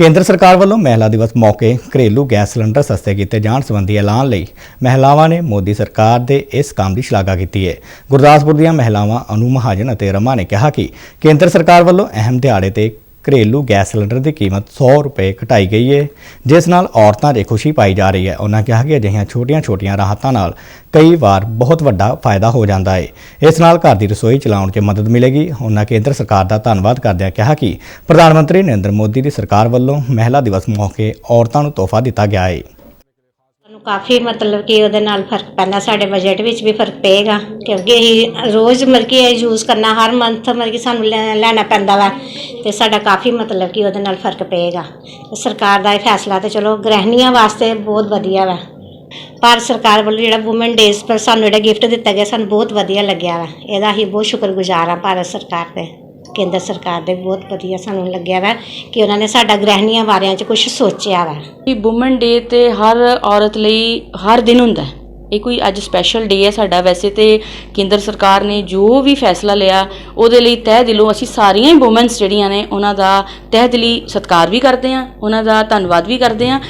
ਕੇਂਦਰ ਸਰਕਾਰ ਵੱਲੋਂ ਮਹਿਲਾ ਦਿਵਸ ਮੌਕੇ ਘਰੇਲੂ ਗੈਸ ਸਿਲੰਡਰ ਸਸਤੇ ਕੀਤੇ ਜਾਣ ਸੰਬੰਧੀ ਐਲਾਨ ਲਈ ਮਹਿਲਾਵਾਂ ਨੇ ਮੋਦੀ ਸਰਕਾਰ ਦੇ ਇਸ ਕੰਮ ਦੀ ਸ਼ਲਾਘਾ ਕੀਤੀ ਹੈ। ਗੁਰਦਾਸਪੁਰ ਦੀਆਂ ਮਹਿਲਾਵਾਂ ਅਨੂ ਮਹਾਜਨ ਅਤੇ ਰਮਾ ਨੇ ਕਿਹਾ ਕਿ ਕੇਂਦਰ ਸਰਕਾਰ ਵੱਲੋਂ ਅਹਿਮ ਦਿਹਾੜੇ ਤੇ ਘਰੇਲੂ ਗੈਸ ਸਿਲੰਡਰ ਦੀ ਕੀਮਤ 100 ਰੁਪਏ ਘਟਾਈ ਗਈ ਹੈ ਜਿਸ ਨਾਲ ਔਰਤਾਂ 'ਚ ਖੁਸ਼ੀ ਪਾਈ ਜਾ ਰਹੀ ਹੈ। ਉਹਨਾਂ ਕਿਹਾ ਕਿ ਅਜਿਹੀਆਂ ਛੋਟੀਆਂ-ਛੋਟੀਆਂ ਰਾਹਤਾਂ ਨਾਲ ਕਈ ਵਾਰ ਬਹੁਤ ਵੱਡਾ ਫਾਇਦਾ ਹੋ ਜਾਂਦਾ ਹੈ ਇਸ ਨਾਲ ਘਰ ਦੀ ਰਸੋਈ ਚਲਾਉਣ 'ਚ ਮਦਦ ਮਿਲੇਗੀ। ਉਹਨਾਂ ਕੇਂਦਰ ਸਰਕਾਰ ਦਾ ਧੰਨਵਾਦ ਕਰਦਿਆਂ ਕਿਹਾ ਕਿ ਪ੍ਰਧਾਨ ਮੰਤਰੀ ਨਰਿੰਦਰ ਮੋਦੀ ਦੀ ਸਰਕਾਰ ਵੱਲੋਂ ਮਹਿਲਾ ਦਿਵਸ ਮੌਕੇ ਔਰਤਾਂ ਨੂੰ ਤੋਹਫਾ ਦਿੱਤਾ ਗਿਆ ਹੈ ਕਾਫੀ ਮਤਲਬ ਕਿ ਉਹਦੇ ਨਾਲ ਫ਼ਰਕ ਪੈਂਦਾ, ਸਾਡੇ ਬਜਟ ਵਿੱਚ ਵੀ ਫ਼ਰਕ ਪਏਗਾ, ਕਿਉਂਕਿ ਅਸੀਂ ਰੋਜ਼ ਮਤਲਬ ਕਿ ਇਹ ਯੂਜ਼ ਕਰਨਾ, ਹਰ ਮੰਥ ਮਤਲਬ ਕਿ ਸਾਨੂੰ ਲੈ- ਲੈਣਾ ਪੈਂਦਾ ਵਾ, ਤੇ ਸਾਡਾ ਕਾਫੀ ਮਤਲਬ ਕਿ ਉਹਦੇ ਨਾਲ ਫ਼ਰਕ ਪਏਗਾ। ਤੇ ਸਰਕਾਰ ਦਾ ਇਹ ਫੈਸਲਾ ਤੇ ਚਲੋ ਗ੍ਰਹਿਣੀਆਂ ਵਾਸਤੇ ਬਹੁਤ ਵਧੀਆ ਵਾ। ਭਾਰਤ ਸਰਕਾਰ ਵੱਲੋਂ ਜਿਹੜਾ ਔਮਨ ਡੇਜ਼ ਪਰ ਸਾਨੂੰ ਜਿਹੜਾ ਗਿਫਟ ਦਿੱਤਾ ਗਿਆ, ਸਾਨੂੰ ਬਹੁਤ ਵਧੀਆ ਲੱਗਿਆ ਵਾ। ਇਹਦਾ ਅਸੀਂ ਬਹੁਤ ਸ਼ੁਕਰਗੁਜ਼ਾਰ ਹਾਂ ਭਾਰਤ ਸਰਕਾਰ 'ਤੇ ਕੇਂਦਰ ਸਰਕਾਰ ਦੇ ਬਹੁਤ ਵਧੀਆ ਸਾਨੂੰ ਲੱਗਿਆ ਵਾ ਕਿ ਉਹਨਾਂ ਨੇ ਸਾਡਾ ਗ੍ਰਹਿਣੀਆਂ ਬਾਰਿਆਂ 'ਚ ਕੁਝ ਸੋਚਿਆ ਵਾ। ਕਿ ਔਮਨ ਡੇ ਤੇ ਹਰ ਔਰਤ ਲਈ ਹਰ ਦਿਨ ਹੁੰਦਾ ਹੈ। ਇਹ ਕੋਈ ਅੱਜ ਸਪੈਸ਼ਲ ਡੇ ਹੈ ਸਾਡਾ। ਵੈਸੇ ਤੇ ਕੇਂਦਰ ਸਰਕਾਰ ਨੇ ਜੋ ਵੀ ਫੈਸਲਾ ਲਿਆ, ਉਹਦੇ ਲਈ ਤਹਿ ਦਿਲੋਂ ਅਸੀਂ ਸਾਰੀਆਂ ਹੀ ਔਮਨਸ ਜਿਹੜੀਆਂ ਨੇ, ਉਹਨਾਂ ਦਾ ਤਹਿ ਦਿਲੀ ਸਤਿਕਾਰ ਵੀ ਕਰਦੇ ਹਾਂ, ਉਹਨਾਂ ਦਾ ਧੰਨਵਾਦ ਵੀ ਕਰਦੇ ਹਾਂ।